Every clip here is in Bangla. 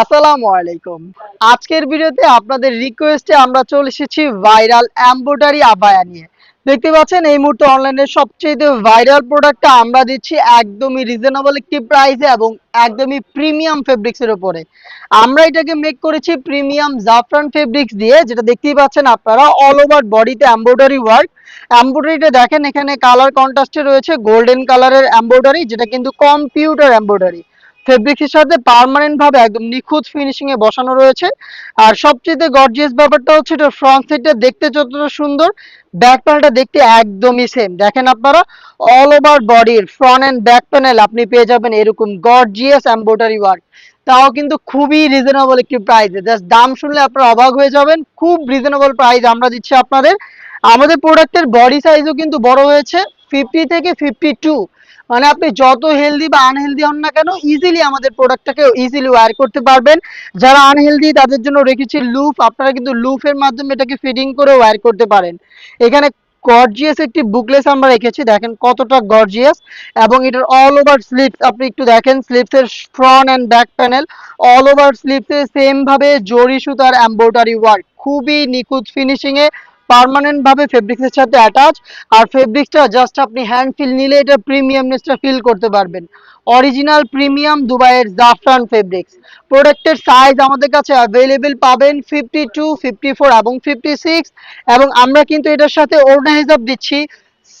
আসসালামু আলাইকুম। আজকের ভিডিওতে আপনাদের রিকোয়েস্টে আমরা চলে এসেছি ভাইরাল এমব্রয়ডারি আবায়া নিয়ে। দেখতে পাচ্ছেন, এই মুহূর্তে অনলাইনে সবচেয়ে ভাইরাল প্রোডাক্টটা আমরা দিচ্ছি একদমই রিজনেবল একটি প্রাইসে এবং একদমই প্রিমিয়াম ফেব্রিক্স এর উপরে। আমরা এটাকে মেক করেছি প্রিমিয়াম জাফরান ফেব্রিক্স দিয়ে, যেটা দেখতেই পাচ্ছেন আপনারা অল ওভার বডিতে এমব্রয়ডারি ওয়ার্ক এমব্রয়ডারিটা দেখেন, এখানে কালার কন্ট্রাস্টে রয়েছে গোল্ডেন কালারের এমব্রয়ডারি যেটা কিন্তু কম্পিউটার এমব্রয়ডারি ফেব্রিক্সের সাথে পার্মানেন্ট ভাবে একদম নিখুঁত ফিনিশিং এ বসানো রয়েছে। আর সবচেয়ে গর্জিয়াস ব্যাপারটা হচ্ছে এটা ফ্রন্ট সাইডটা দেখতে যতটা সুন্দর ব্যাক প্যানেলটা দেখতে একদমই সেম দেখেন আপনারা অল ওভার বডির ফ্রন্ট এন্ড ব্যাক প্যানেল আপনি পেয়ে যাবেন এরকম গর্জিয়াস এমব্রয়ডারি ওয়ার্ক তাও কিন্তু খুবই রিজনেবল একটি প্রাইসে জাস্ট দাম শুনলে আপনারা অবাক হয়ে যাবেন, খুব রিজনেবল প্রাইস আমরা দিচ্ছি আপনাদের। আমাদের প্রোডাক্টের বডি সাইজও কিন্তু বড় হয়েছে ফিফটি থেকে ফিফটি টু মানে আপনি যত হেলদি বা আনহেলদি হন না কেন ইজিলি আমাদের প্রোডাক্টটাকে ইজিলি ওয়ার করতে পারবেন। যারা আনহেলদি তাদের জন্য রেখেছি লুফ আপনারা কিন্তু লুফের মাধ্যমে এটাকে ফিটিং করে ওয়ার করতে পারেন। এখানে গর্জিয়াস একটি বুকলেস আমরা রেখেছি। দেখেন কতটা গর্জিয়াস এবং এটার অল ওভার স্লিপস আপনি একটু দেখেন স্লিপসের front and back panel all over স্লিপসে same ভাবে জরি সুতার এমব্রয়ডারি ওয়ার্ক খুবই নিখুঁত ফিনিশিং এ পার্মানেন্ট ভাবে ফেব্রিক্সের সাথে অ্যাটাচ আর ফেব্রিক্সটা জাস্ট আপনি হ্যান্ড ফিল নিলে এটা প্রিমিয়ামনেসটা ফিল করতে পারবেন। অরিজিনাল প্রিমিয়াম দুবাইয়ের জাফরান ফেব্রিক্স প্রোডাক্টের সাইজ আমাদের কাছে অ্যাভেলেবেল পাবেন ফিফটি টু ফিফটি ফোর এবং ফিফটি সিক্স এবং আমরা কিন্তু এটার সাথে ওড়না হিসাব দিচ্ছি।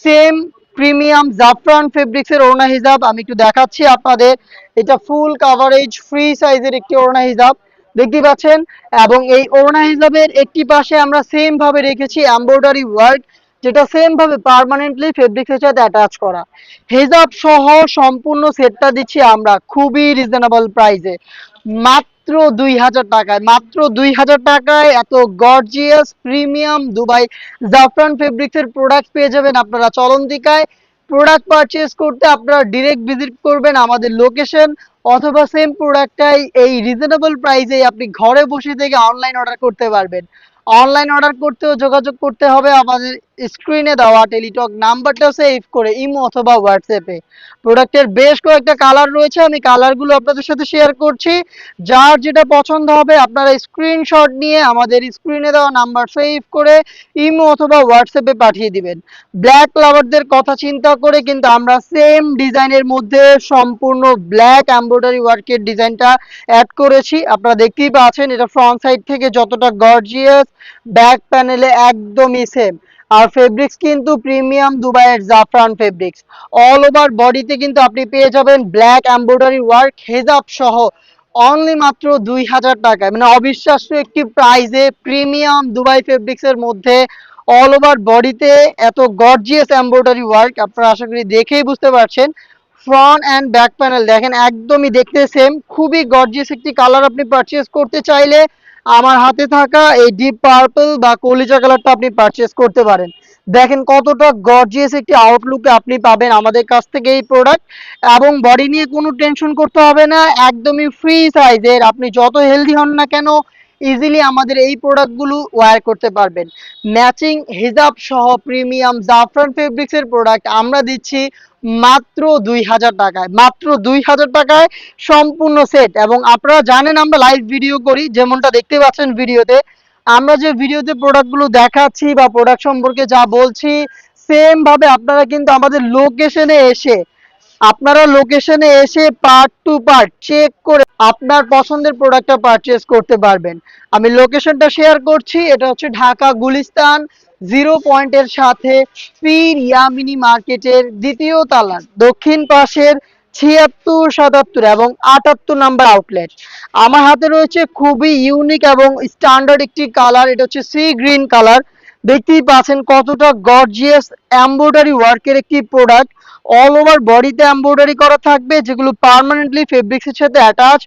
সেম প্রিমিয়াম জাফরান ফেব্রিক্স এর ওড়না হিসাব আমি একটু দেখাচ্ছি আপনাদের। এটা ফুল কাভারেজ ফ্রি সাইজের একটি ওড়না হিসাব দেখতে পাচ্ছেন? এবং এই ওড়না হিসাবের একটি পাশে আমরা সেম ভাবে রেখেছি এমব্রয়ডারি ওয়ার্ক যেটা সেম ভাবে পার্মানেন্টলি ফেব্রিক্সের সাথে অ্যাটাচ করা। হেজাব সহ সম্পূর্ণ সেটটা দিচ্ছি আমরা খুবই রিজনেবল প্রাইসে মাত্র দুই হাজার টাকায়, মাত্র দুই হাজার টাকায় এত গর্জিয়াস প্রিমিয়াম দুবাই জাফরান ফেব্রিক্সের প্রোডাক্ট পেয়ে যাবেন আপনারা চলন্তিকায়। প্রোডাক্ট পারচেস করতে আপনারা ডিরেক্ট ভিজিট করবেন আমাদের লোকেশন অথবা সেম প্রোডাক্টটাই এই রিজনেবল প্রাইসে আপনি ঘরে বসে থেকে অনলাইন অর্ডার করতে পারবেন। অনলাইন অর্ডার করতেও যোগাযোগ করতে হবে। আমাদের স্ক্রিনে দেওয়া টেলিটক নাম্বারটা সেভ করে ইমো অথবা হোয়াটসঅ্যাপে প্রোডাক্টের বেশ কয়েকটা কালার রয়েছে। আমি কালারগুলো আপনাদের সাথে শেয়ার করছি। যার যেটা পছন্দ হবে, আপনারা স্ক্রিনশট নিয়ে আমাদের স্ক্রিনে দেওয়া নাম্বার সেভ করে ইমো অথবা হোয়াটসঅ্যাপে পাঠিয়ে দিবেন। ব্ল্যাক লাভারদের কথা চিন্তা করে কিন্তু আমরা সেম ডিজাইনের মধ্যে সম্পূর্ণ ব্ল্যাক এমব্রয়ডারি ওয়ার্কের ডিজাইনটা অ্যাড করেছি। আপনারা দেখতেই পাচ্ছেন, এটা ফ্রন্ট সাইড থেকে যতটা গর্জিয়াস ব্যাক প্যানেলে একদমই সেম আর ফেব্রিক্স কিন্তু প্রিমিয়াম দুবাইয়ের জাফরান ফেব্রিক্স অল ওভার বডিতে কিন্তু আপনি পেয়ে যাবেন ব্ল্যাক এমব্রয়ডারি ওয়ার্ক হেজাব সহ অনলি মাত্র দুই হাজার টাকায়। মানে অবিশ্বাস্য একটি প্রাইজে প্রিমিয়াম দুবাই ফেব্রিক্স এর মধ্যে অল ওভার বডিতে এত গর্জিয়াস এমব্রয়ডারি ওয়ার্ক আপনারা আশা করি দেখেই বুঝতে পারছেন। ফ্রন্ট অ্যান্ড ব্যাক প্যানেল দেখেন, একদমই দেখতে সেম খুবই গর্জিয়াস একটি কালার আপনি পারচেস করতে চাইলে আমার হাতে থাকা এই ডিপ পার্পল বা কলিজা কালারটা আপনি পারচেস করতে পারেন। দেখেন কতটা গর্জিয়াস একটি আউটলুকে আপনি পাবেন আমাদের কাছ থেকে এই প্রোডাক্ট এবং বডি নিয়ে কোনো টেনশন করতে হবে না, একদমই ফ্রি সাইজের আপনি যত হেলদি হন না কেন ইজিলি আমাদের এই প্রোডাক্টগুলো ওয়্যার করতে পারবেন। ম্যাচিং হিজাব সহ প্রিমিয়াম জাফরান ফেব্রিক্স এর প্রোডাক্ট আমরা দিচ্ছি মাত্র দুই হাজার টাকায়। মাত্র দুই হাজার টাকায় সম্পূর্ণ সেট এবং আপনারা জানেন আমরা লাইভ ভিডিও করি, যেমনটা দেখতে পাচ্ছেন ভিডিওতে। আমরা যে ভিডিওতে প্রোডাক্টগুলো দেখাচ্ছি বা প্রোডাক্ট সম্পর্কে যা বলছি সেম ভাবে আপনারা কিন্তু আমাদের লোকেশনে এসে আপনারা লোকেশনে এসে পার্ট টু পার্ট চেক করে আপনার পছন্দের প্রোডাক্টটা পারচেজ করতে পারবেন। আমি লোকেশনটা শেয়ার করছি, এটা হচ্ছে ঢাকা গুলিস্তান জিরো পয়েন্টের সাথে পীর ইয়ামিনি মার্কেটের দ্বিতীয় তালার, দক্ষিণ পাশের ছিয়াত্তর, সাতাত্তর এবং আটাত্তর নাম্বার আউটলেট আমার হাতে রয়েছে খুবই ইউনিক এবং স্ট্যান্ডার্ড একটি কালার এটা হচ্ছে সি গ্রিন কালার দেখতেই পাচ্ছেন কতটা গর্জিয়াস এমব্রয়ডারি ওয়ার্কের একটি প্রোডাক্ট অল ওভার বডিতে এমব্রয়ডারি করা থাকবে, যেগুলো পার্মানেন্টলি ফেব্রিক্সের সাথে অ্যাটাচ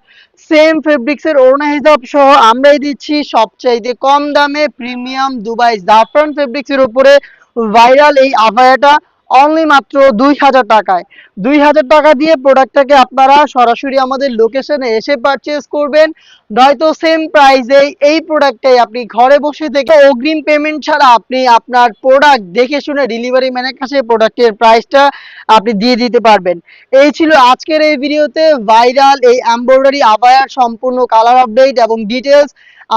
সেম ফেব্রিক্সের ওড়না হিসাব সহ আমরাই দিচ্ছি সবচাইতে কম দামে প্রিমিয়াম দুবাই জাফরান ফেব্রিক্সের উপরে। ভাইরাল এই আভায়াটা অনলি মাত্র দুই হাজার টাকায়। দুই হাজার টাকা দিয়ে প্রোডাক্টটাকে আপনারা সরাসরি আমাদের লোকেশনে এসে পারচেজ করবেন। নয়তো সেম প্রাইসে এই প্রোডাক্টটাই আপনি ঘরে বসে থেকে অগ্রিম পেমেন্ট ছাড়া আপনি আপনার প্রোডাক্ট দেখে শুনে ডেলিভারি ম্যানের কাছে প্রোডাক্টের প্রাইসটা আপনি দিয়ে দিতে পারবেন। এই ছিল আজকের এই ভিডিওতে ভাইরাল এই এমব্রয়ডারি আবায়ার সম্পূর্ণ কালার আপডেট এবং ডিটেলস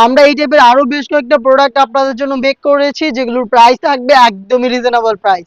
আমরা এই টাইপের আরও বেশ কয়েকটা প্রোডাক্ট আপনাদের জন্য মেক করেছি, যেগুলোর প্রাইস থাকবে একদমই রিজনেবল প্রাইস